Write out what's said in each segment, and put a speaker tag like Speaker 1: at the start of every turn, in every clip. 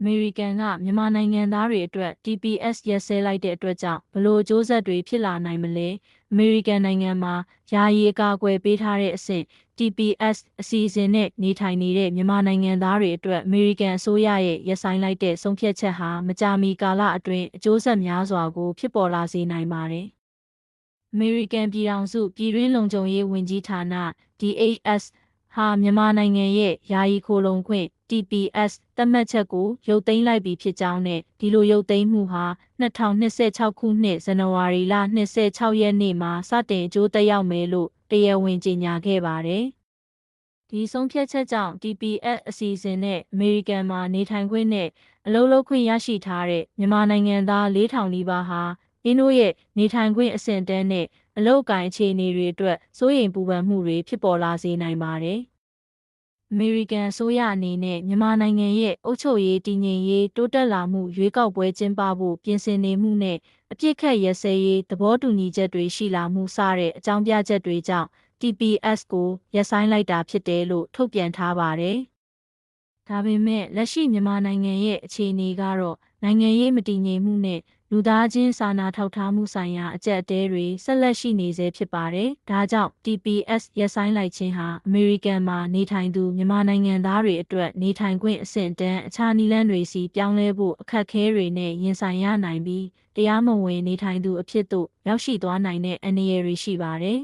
Speaker 1: အမေရိကန်ကမြန်မာနိုင်ငံသားတွေအတွက် TPS ရက်စဲလိုက်တဲ့အတွက်ကြောင့်ဘလို့အကျိုးဆက်တွေဖြစ်လာနိုင်မလဲအမေရိကန်နိုင်ငံမှာယာယီအကာအကွယ်ပေးထားတဲ့အဆင့် TPS အစီအစဉ်နဲ့နေထိုင်နေတဲ့မြန်မာနိုင်ငံသားတွေအတွက်အမေရိကန်အစိုးရရဲ့ရက်ဆိုင်လိုက်တဲ့ဆုံးဖြတ်ချက်ဟာမကြာမီကာလအတွင်းအကျိုးဆက်များစွာကိုဖြစ်ပေါ်လာစေနိုင်ပါတယ်။အမေရိကန်ပြည်ထောင်စုပြည်တွင်းလုံခြုံရေးဝန်ကြီးဌာန DHS ဟာမြန်မာနိုင်ငံရဲ့ယာယီခိုလုံခွင့် TPS သတ်မှတ်ချက်ကိုရုပ်သိမ်းလိုက်ပြီဖြစ်ကြောင်းနဲ့ဒီလိုရုပ်သိမ်းမှုဟာ2026ခုနှစ်ဇန်နဝါရီလ26ရက်နေ့မှာစတင်အကျိုးသက်ရောက်မယ်လို့တရားဝင်ကြေညာခဲ့ပါတယ်။ဒီဆုံးဖြတ်ချက်ကြောင့် TPS အစီအစဉ်နဲ့အမေရိကန်မှာနေထိုင်ခွင့်နဲ့အလုပ်လုပ်ခွင့်ရရှိထားတဲ့မြန်မာနိုင်ငံသား4000နီးပါးဟာအင်းတို့ရဲ့နေထိုင်ခွင့်အဆင့်တန်းနဲ့အလုပ်အကင်အခြေအနေတွေအတွက်စိုးရိမ်ပူပန်မှုတွေဖြစ်ပေါ်လာစေနိုင်ပါတယ်။ အမေရိကန်အစိုးရအနေနဲ့မြန်မာနိုင်ငံရဲ့အုပ်ချုပ်ရေးတည်ငြိမ်ရေးတိုးတက်လာမှုရွေးကောက်ပွဲကျင်းပဖို့ပြင်ဆင်နေမှုနဲ့အပြစ်ခတ်ရစဲရေးသဘောတူညီချက်တွေရှိလာမှုစတဲ့အကြောင်းပြချက်တွေကြောင့် TPS ကိုရပ်ဆိုင်းလိုက်တာဖြစ်တယ်လို့ထုတ်ပြန်ထားပါတယ်။ဒါပေမဲ့လက်ရှိမြန်မာနိုင်ငံရဲ့အခြေအနေကတော့နိုင်ငံရေးမတည်ငြိမ်မှုနဲ့ လူသားချင်းစာနာထောက်ထားမှုဆိုင်ရာအကြက်အတဲတွေဆက်လက်ရှိနေဆဲဖြစ်ပါတယ်။ဒါကြောင့် TPS ရပ်ဆိုင်းလိုက်ခြင်းဟာအမေရိကန်မှာနေထိုင်သူမြန်မာနိုင်ငံသားတွေအတွက်နေထိုင်ခွင့်အဆင့်တန်းအခြားနည်းလမ်းတွေစီပြောင်းလဲဖို့အခက်အခဲတွေနဲ့ရင်ဆိုင်ရနိုင်ပြီးတရားမဝင်နေထိုင်သူအဖြစ်သို့ရောက်ရှိသွားနိုင်တဲ့အန္တရာယ်တွေရှိပါတယ်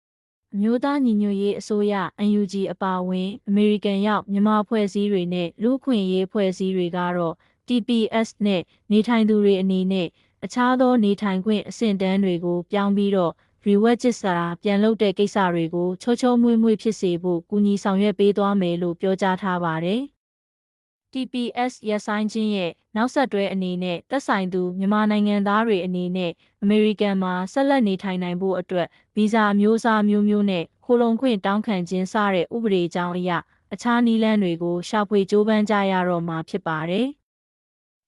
Speaker 1: ။အမျိုးသားညီညွတ်ရေးအစိုးရ UNG အပါအဝင်အမေရိကန်ရောက်မြန်မာအဖွဲ့အစည်းတွေနဲ့လူ့အခွင့်အရေးအဖွဲ့အစည်းတွေကတော့ TPS နဲ့နေထိုင်သူတွေအနေနဲ့အခြားသောနေထိုင်ခွင့်အဆင့်တန်းတွေကိုပြောင်းပြီးတော့ re-register ပြန်လုပ်တဲ့ကိစ္စတွေကိုချောချောမွေ့မွေ့ဖြစ်စေဖို့ကူညီဆောင်ရွက်ပေးသွားမယ်လို့ပြောကြားထားပါတယ်။ TPS ရပ်ဆိုင်းခြင်းရဲ့နောက်ဆက်တွဲအနေနဲ့သက်ဆိုင်သူမြန်မာနိုင်ငံသားတွေအနေနဲ့အမေရိကန်မှာဆက်လက်နေထိုင်နိုင်ဖို့အတွက်ဗီဇာမျိုးစားမျိုးမျိုးနဲ့ခိုလုံခွင့်တောင်းခံခြင်းစတဲ့ဥပဒေကြောင်းအရအခြားနည်းလမ်းတွေကိုရှာဖွေကြိုးပမ်းကြရတော့မှာဖြစ်ပါတယ်။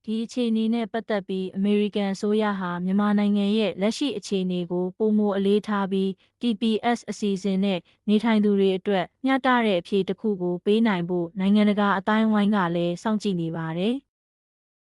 Speaker 1: ဒီအခြေအနေနဲ့ပတ်သက်ပြီးအမေရိကန်အစိုးရဟာမြန်မာနိုင်ငံရဲ့လက်ရှိအခြေအနေကိုပုံမအလေးထားပြီး TPS အစီအစဉ်နဲ့နေထိုင်သူတွေအတွက်မျှတတဲ့အဖြေတစ်ခုကိုပေးနိုင်ဖို့နိုင်ငံတကာအတိုင်းအဝိုင်းကလည်းစောင့်ကြည့်နေပါတယ်